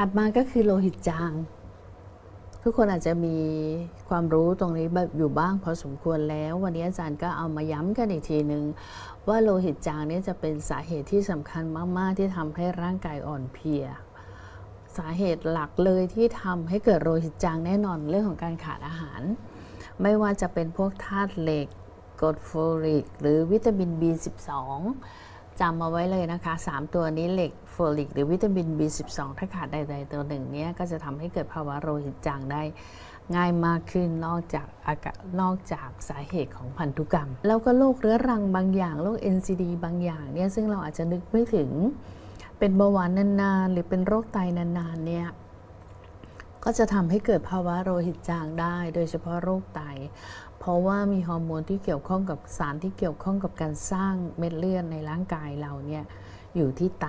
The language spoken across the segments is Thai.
ถัดมาก็คือโลหิตจาง ทุกคนอาจจะมีความรู้ตรงนี้อยู่บ้างพอสมควรแล้ว วันนี้อาจารย์ก็เอามาย้ำกันอีกทีหนึ่งว่าโลหิตจางนี่จะเป็นสาเหตุที่สำคัญมาก ๆ ที่ทำให้ร่างกายอ่อนเพลีย สาเหตุหลักเลยที่ทำให้เกิดโลหิตจางแน่นอนเรื่องของการขาดอาหาร ไม่ว่าจะเป็นพวกธาตุเหล็กกรดโฟลิก หรือวิตามิน B12 จำมาไว้เลยนะคะ 3 ตัวนี้เหล็กโฟลิก หรือวิตามิน B12 ถ้าขาดใดๆตัวหนึ่งเนี้ยก็จะทำให้เกิดภาวะโลหิตจางได้ง่ายมากขึ้นนอกจากอากาศนอกจากสาเหตุของพันธุกรรม แล้วก็โรคเรื้อรังบางอย่างโรค NCD บางอย่างเนี่ยซึ่งเราอาจจะนึกไม่ถึง เป็นเบาหวานนานๆ หรือเป็นโรคไตนานๆเนี่ยก็จะทำให้เกิดภาวะโลหิตจางได้ โดยเฉพาะโรคไต ราะว่ามีฮอร์โมนที่เกี่ยวข้องกับสารที่เกี่ยวข้องกับการสร้างเม็ดเลือดในร่างกายเราเนี่ยอยู่ที่ไต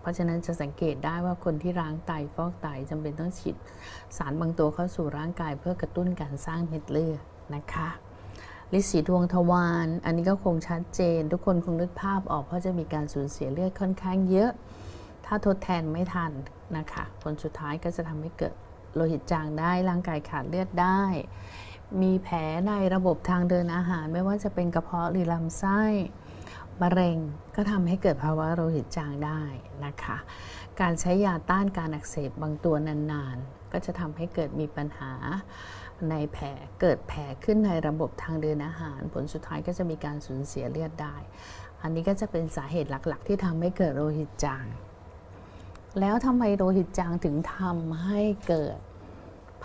เพราะฉะนั้นจะสังเกตได้ว่าคนที่ล้างไตฟอกไตจำเป็นต้องฉีดสารบางตัวเข้าสู่ร่างกายเพื่อกระตุ้นการสร้างเม็ดเลือดนะคะลิสีดวงทวารอันนี้ก็คงชัดเจน ทุกคนคงนึกภาพออกเพราะจะมีการสูญเสียเลือดค่อนข้างเยอะ ถ้าทดแทนไม่ทันนะคะผลสุดท้ายก็จะทำให้เกิดโลหิตจางได้ร่างกายขาดเลือดได้ มีแผลในระบบทางเดินอาหาร ไม่ว่าจะเป็นกระเพาะหรือลำไส้มะเร็งก็ทำให้เกิดภาวะโลหิตจางได้นะคะ การใช้ยาต้านการอักเสบบางตัวนานๆ ก็จะทำให้เกิดมีปัญหาในแผลเกิดแผลขึ้นในระบบทางเดินอาหาร ผลสุดท้ายก็จะมีการสูญเสียเลือดได้ อันนี้ก็จะเป็นสาเหตุหลักๆ ที่ทำให้เกิดโลหิตจาง แล้วทำไมโลหิตจางถึงทำให้เกิด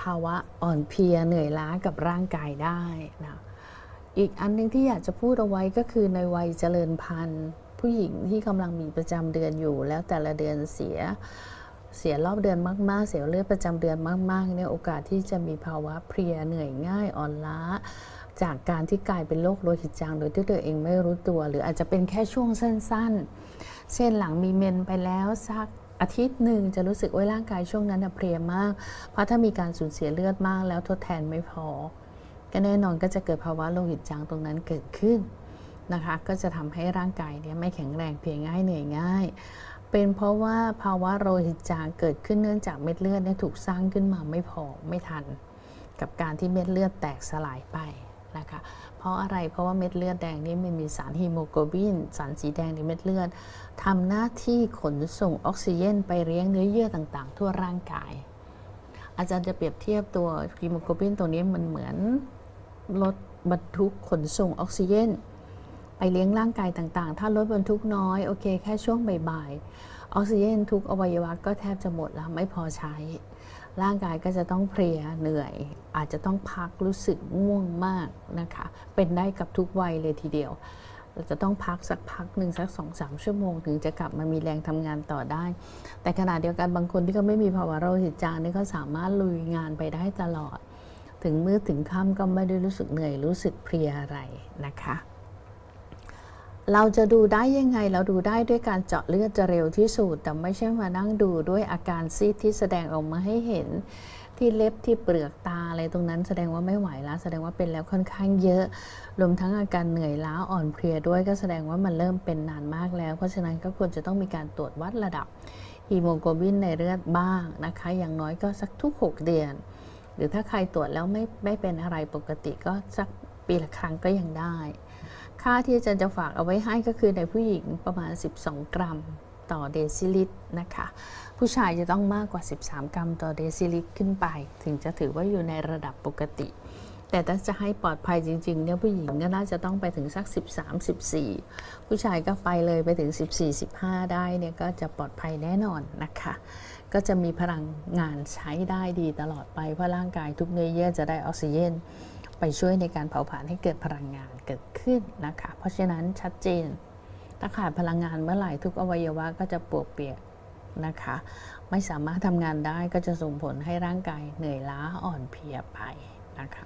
ภาวะอ่อนเพลียเหนื่อยล้ากับร่างกายได้นะอีกอันหนึงที่อยากจะพูดเอาไว้ก็คือในวัยเจริญพันธุ์ ผู้หญิงที่กำลังมีประจำเดือนอยู่ แล้วแต่ละเดือนเสียเสียรอบเดือนมาก ๆ เสียเลือดประจำเดือนมากๆเนี่ยโอกาสที่จะมีภาวะเพลียเหนื่อยง่ายอ่อนล้า จากการที่กลายเป็นโรคโลหิตจางโดยที่ตัวเองไม่รู้ตัว หรืออาจจะเป็นแค่ช่วงสั้น ๆ เช่นหลังมีเมนไปแล้วสัก อาทิตย์หนึ่งจะรู้สึกว่าร่างกายช่วงนั้นน่ะเพลียมาก เพราะถ้ามีการสูญเสียเลือดมากแล้วทดแทนไม่พอ ก็แน่นอนก็จะเกิดภาวะโลหิตจางตรงนั้นเกิดขึ้นนะคะ ก็จะทำให้ร่างกายเนี่ยไม่แข็งแรงเพียงง่ายเหนื่อยง่าย เป็นเพราะว่าภาวะโลหิตจางเกิดขึ้นเนื่องจากเม็ดเลือดเนี่ยถูกสร้างขึ้นมาไม่พอไม่ทัน กับการที่เม็ดเลือดแตกสลายไป นะคะ เพราะอะไรเพราะว่าเม็ดเลือดแดงนี่มันมีสารฮีโมโกลบิน สารสีแดงในเม็ดเลือดทำหน้าที่ขนส่งออกซิเจนไปเลี้ยงเนื้อเยื่อต่างๆ ทั่วร่างกาย อาจารย์จะเปรียบเทียบตัวฮีโมโกลบินตัวนี้มันเหมือนรถบรรทุกขนส่งออกซิเจนไปเลี้ยงร่างกายต่างๆ ถ้ารถบรรทุกน้อยโอเคแค่ช่วงบ่ายๆออกซิเจนทุกอวัยวะก็แทบจะหมดแล้วไม่พอใช้ ร่างกายก็จะต้องเพลียเหนื่อย อาจจะต้องพักรู้สึกง่วงมากนะคะ เป็นได้กับทุกวัยเลยทีเดียว เราจะต้องพักสักพักหนึ่งสักสองสามชั่วโมง ถึงจะกลับมามีแรงทำงานต่อได้ แต่ขณะเดียวกันบางคนที่เขาไม่มีภาวะโลหิตจางนี่เขาสามารถลุยงานไปได้ตลอด ถึงมืดถึงค่ำก็ไม่ได้รู้สึกเหนื่อยรู้สึกเพลียอะไรนะคะ เราจะดูได้ยังไงเราดูได้ด้วยการเจาะเลือดจะเร็วที่สุดแต่ไม่ใช่มานั่งดูด้วยอาการซีดที่แสดงออกมาให้เห็นที่เล็บที่เปลือกตาอะไรตรงนั้นแสดงว่าไม่ไหวแล้ว แสดงว่าเป็นแล้วค่อนข้างเยอะ รวมทั้งอาการเหนื่อยล้าอ่อนเพลียด้วยก็แสดงว่ามันเริ่มเป็นนานมากแล้ว เพราะฉะนั้นก็ควรจะต้องมีการตรวจวัดระดับฮีโมโกลบินในเลือดบ้างนะคะ อย่างน้อยก็สักทุก 6 เดือน หรือถ้าใครตรวจแล้วไม่ไม่เป็นอะไรปกติก็สักปีละครั้งก็ยังได้ ค่าที่อาจารย์จะฝากเอาไว้ให้ก็คือในผู้หญิงประมาณ 12 กรัมต่อเดซิลิตรนะคะ ผู้ชายจะต้องมากกว่า 13 กรัมต่อเดซิลิตรขึ้นไป ถึงจะถือว่าอยู่ในระดับปกติ แต่ถ้าจะให้ปลอดภัยจริงๆเนี่ยผู้หญิงก็น่าจะต้องไปถึงสัก 13 14 ผู้ชายก็ไปเลยไปถึง 14 15 ได้เนี่ยก็จะปลอดภัยแน่นอนนะคะ ก็จะมีพลังงานใช้ได้ดีตลอดไปเพราะร่างกายทุกเนื้อเยื่อจะได้ออกซิเจน ไปช่วยในการเผาผลาญให้เกิดพลังงานเกิดขึ้นนะคะ เพราะฉะนั้นชัดเจนถ้าขาดพลังงานเมื่อไหร่ทุกอวัยวะก็จะปวดเปียกนะคะ ไม่สามารถทำงานได้ก็จะส่งผลให้ร่างกายเหนื่อยล้าอ่อนเพลียไปนะคะ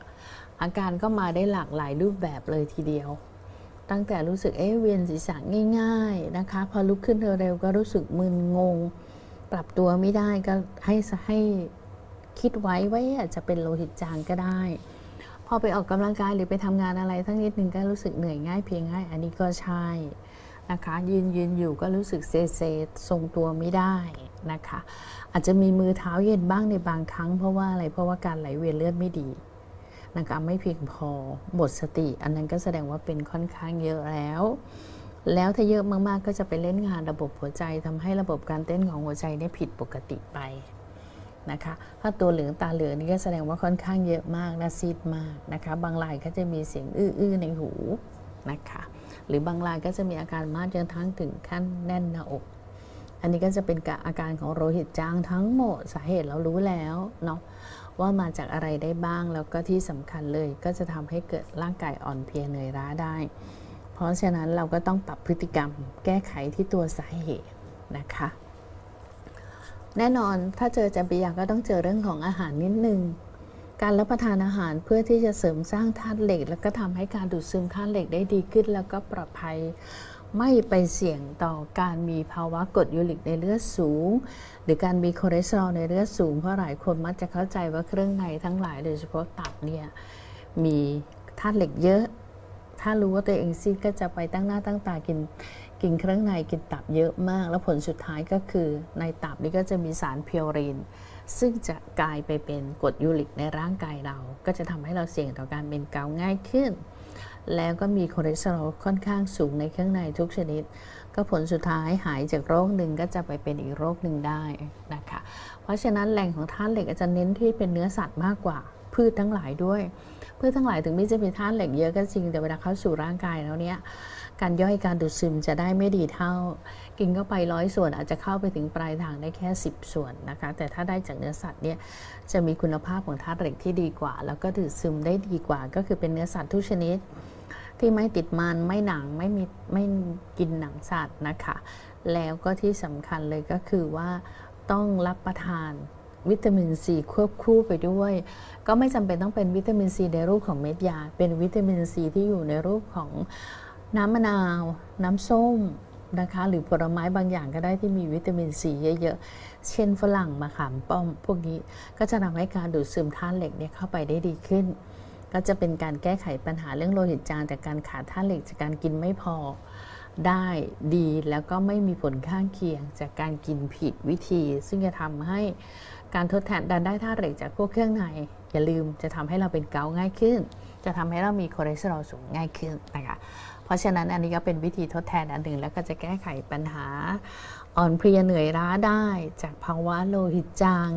อาการก็มาได้หลากหลายรูปแบบเลยทีเดียว ตั้งแต่รู้สึกเอ๊ะเวียนศีรษะง่าย ๆนะคะ พอลุกขึ้นเร็วๆก็รู้สึกมึนงง ปรับตัวไม่ได้ก็ให้ให้คิดไว้ว่าอาจจะเป็นโลหิตจางก็ได้ พอไปออกกำลังกายหรือไปทำงานอะไรทั้งนิดหนึ่งก็รู้สึกเหนื่อยง่ายเพียงง่าย อันนี้ก็ใช่นะคะยืนยืนอยู่ก็รู้สึกเซเซทรงตัวไม่ได้นะคะ อาจจะมีมือเท้าเย็นบ้างในบางครั้ง เพราะว่าอะไรเพราะว่าการไหลเวียนเลือดไม่ดีนะคะไม่เพียงพอหมดสติ อันนั้นก็แสดงว่าเป็นค่อนข้างเยอะแล้ว แล้วถ้าเยอะมากๆก็จะไปเล่นงานระบบหัวใจทำให้ระบบการเต้นของหัวใจเนี่ยผิดปกติไป นะคะ ถ้าตัวเหลืองตาเหลืองนี่ก็แสดงว่าค่อนข้างเยอะมากและซีดมากนะคะ บางรายก็จะมีเสียงอื้อๆในหูนะคะ หรือบางรายก็จะมีอาการมากจนทั้งถึงขั้นแน่นหน้าอก อันนี้ก็จะเป็นอาการของโลหิตจางทั้งหมดสาเหตุเรารู้แล้วเนาะว่ามาจากอะไรได้บ้างแล้วก็ที่สำคัญเลยก็จะทำให้เกิดร่างกายอ่อนเพลียเหนื่อยล้าได้ เพราะฉะนั้นเราก็ต้องปรับพฤติกรรมแก้ไขที่ตัวสาเหตุนะคะ แน่นอนถ้าเจอจำปียาก็ต้องเจอเรื่องของอาหารนิดนึง การรับประทานอาหารเพื่อที่จะเสริมสร้างธาตุเหล็ก แล้วก็ทำให้การดูดซึมธาตุเหล็กได้ดีขึ้น แล้วก็ปลอดภัย ไม่ไปเสี่ยงต่อการมีภาวะกรดยูริกในเลือดสูง หรือการมีคอเลสเตอรอลในเลือดสูงเพราะหลายคนมักจะเข้าใจว่าเครื่องในทั้งหลายโดยเฉพาะตับเนี่ยมีธาตุเหล็กเยอะ ถ้ารู้ว่าตัวเองซีดก็จะไปตั้งหน้าตั้งตากิน กินเครื่องในกินตับเยอะมาก แล้วผลสุดท้ายก็คือในตับนี้ก็จะมีสารเพียวรีนซึ่งจะกลายไปเป็นกรดยูริกในร่างกายเรา ก็จะทำให้เราเสี่ยงต่อการเป็นเกาง่ายขึ้น แล้วก็มีคอเลสเตอรอลค่อนข้างสูงในเครื่องในทุกชนิด ก็ผลสุดท้ายหายจากโรคหนึ่งก็จะไปเป็นอีกโรคหนึ่งได้นะคะ เพราะฉะนั้นแหล่งของธาตุเหล็กอาจจะเน้นที่เป็นเนื้อสัตว์มากกว่าพืชทั้งหลายด้วยพืชทั้งหลายถึงไม่จะมีธาตุเหล็กเยอะก็จริงแต่เวลาเข้าสู่ร่างกายแล้วเนี่ย การย่อยการดูดซึมจะได้ไม่ดีเท่า กินเข้าไปร้อยส่วนอาจจะเข้าไปถึงปลายทางได้แค่ 10 ส่วนนะคะ แต่ถ้าได้จากเนื้อสัตว์เนี่ยจะมีคุณภาพของธาตุเหล็กที่ดีกว่า แล้วก็ดูดซึมได้ดีกว่า ก็คือเป็นเนื้อสัตว์ทุกชนิด ที่ไม่ติดมันไม่หนังไม่มีไม่กินหนังสัตว์นะคะ แล้วก็ที่สำคัญเลยก็คือว่าต้องรับประทานวิตามินซีควบคู่ไปด้วย ก็ไม่จำเป็นต้องเป็นวิตามินซีในรูปของเม็ดยา เป็นวิตามินซีที่อยู่ในรูปของ น้ำมะนาว น้ำส้มนะคะ หรือผลไม้บางอย่างก็ได้ที่มีวิตามินซีเยอะๆ เช่นฝรั่งมะขามป้อมพวกนี้ก็จะทำให้การดูดซึมธาตุเหล็กเนี่ยเข้าไปได้ดีขึ้น ก็จะเป็นการแก้ไขปัญหาเรื่องโลหิตจางจากการขาดธาตุเหล็กจากการกินไม่พอได้ดีแล้วก็ไม่มีผลข้างเคียงจากการกินผิดวิธี ซึ่งจะทำให้การทดแทนดันได้ธาตุเหล็กจากพวกเครื่องในอย่าลืมจะทำให้เราเป็นเกาง่ายขึ้น จะทำให้เรามีคอเลสเตอรอลสูงง่ายขึ้นนะคะ เพราะฉะนั้นอันนี้ก็เป็นวิธีทดแทนอันหนึ่ง แล้วก็จะแก้ไขปัญหาอ่อนเพลียเหนื่อยล้าได้จากภาวะโลหิตจาง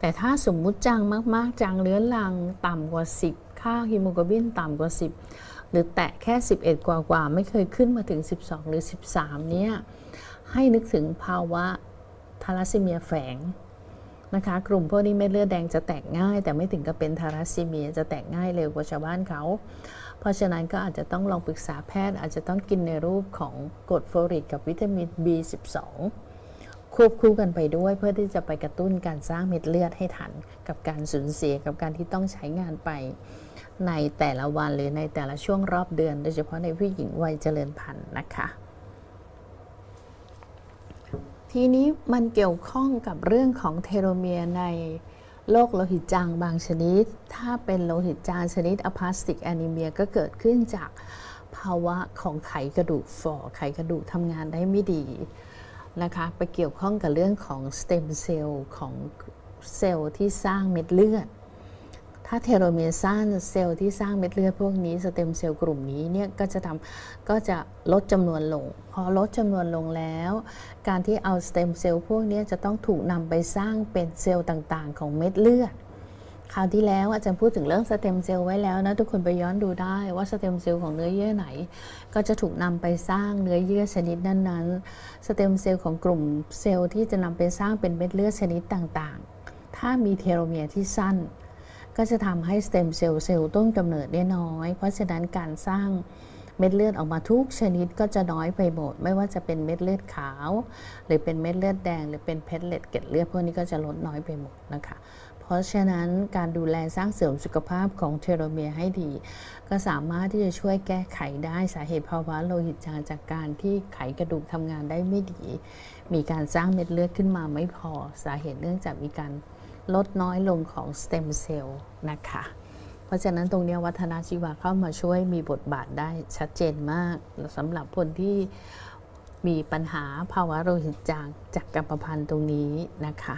แต่ถ้าสมมุติจางมากๆ จางเลื้อนลังต่ำกว่า 10 ค่าฮีโมโกลบินต่ำกว่า 10 หรือแตะแค่ 11 กว่ากว่าไม่เคยขึ้นมาถึง 12 หรือ 13 เนี่ยให้นึกถึงภาวะทาลัสซีเมียแฝงนะคะกลุ่มพวกนี้เม็ดเลือดแดงจะแตกง่าย แต่ไม่ถึงกับเป็นทาลัสซีเมียจะแตกง่ายเร็วกว่าชาวบ้านเขา เพราะฉะนั้นก็อาจจะต้องลองปรึกษาแพทย์ อาจจะต้องกินในรูปของกรดโฟลิกกับวิตามิน B12 ควบคู่กันไปด้วยเพื่อที่จะไปกระตุ้นการสร้างเม็ดเลือดให้ทัน กับการสูญเสียกับการที่ต้องใช้งานไป ในแต่ละวันหรือในแต่ละช่วงรอบเดือน โดยเฉพาะในผู้หญิงวัยเจริญพันธุ์นะคะทีนี้มันเกี่ยวข้องกับเรื่องของเทโลเมียร์ใน โรคโลหิตจางบางชนิด ถ้าเป็นโลหิตจางชนิดอพาสติกแอนิเมียก็เกิดขึ้นจากภาวะของไขกระดูกฝ่อไขกระดูกทำงานได้ไม่ดีนะคะ ไปเกี่ยวข้องกับเรื่องของสเต็มเซลล์ของเซลล์ที่สร้างเม็ดเลือด ถ้าเทโลเมียร์สั้นเซลล์ที่สร้างเม็ดเลือดพวกนี้สเต็มเซลล์กลุ่มนี้เนี่ยก็จะทำก็จะลดจำนวนลง พอลดจำนวนลงแล้ว การที่เอาสเต็มเซลล์พวกนี้จะต้องถูกนำไปสร้างเป็นเซลล์ต่างๆ ของเม็ดเลือดคราวที่แล้วอาจารย์พูดถึงเรื่องสเต็มเซลล์ไว้แล้วนะทุกคนไปย้อนดูได้ว่าสเต็มเซลล์ของเนื้อเยื่อไหน ก็จะถูกนำไปสร้างเนื้อเยื่อชนิดนั้นๆสเต็มเซลล์ของกลุ่มเซลล์ที่จะนำไปสร้างเป็นเม็ดเลือดชนิดต่างๆ ถ้ามีเทโลเมียร์ที่สั้น ก็จะทำให้สเต็มเซลล์เซลล์ต้นกำเนิดได้น้อย เพราะฉะนั้นการสร้างเม็ดเลือดออกมาทุกชนิดก็จะน้อยไปหมด ไม่ว่าจะเป็นเม็ดเลือดขาว หรือเป็นเม็ดเลือดแดง หรือเป็นเพลตเลตเกล็ดเลือดพวกนี้ก็จะลดน้อยไปหมดนะคะ เพราะฉะนั้นการดูแลสร้างเสริมสุขภาพของเทโลเมียให้ดี ก็สามารถที่จะช่วยแก้ไขได้สาเหตุภาวะโลหิตจางจากการที่ไขกระดูกทำงานได้ไม่ดี มีการสร้างเม็ดเลือดขึ้นมาไม่พอสาเหตุเนื่องจากมีการ ลดน้อยลงของสเต็มเซลล์นะคะ เพราะฉะนั้นตรงนี้วัฒนาชีวะเข้ามาช่วยมีบทบาทได้ชัดเจนมากสำหรับคนที่มีปัญหาภาวะโลหิตจางจากกรรมพันธุ์ตรงนี้นะคะ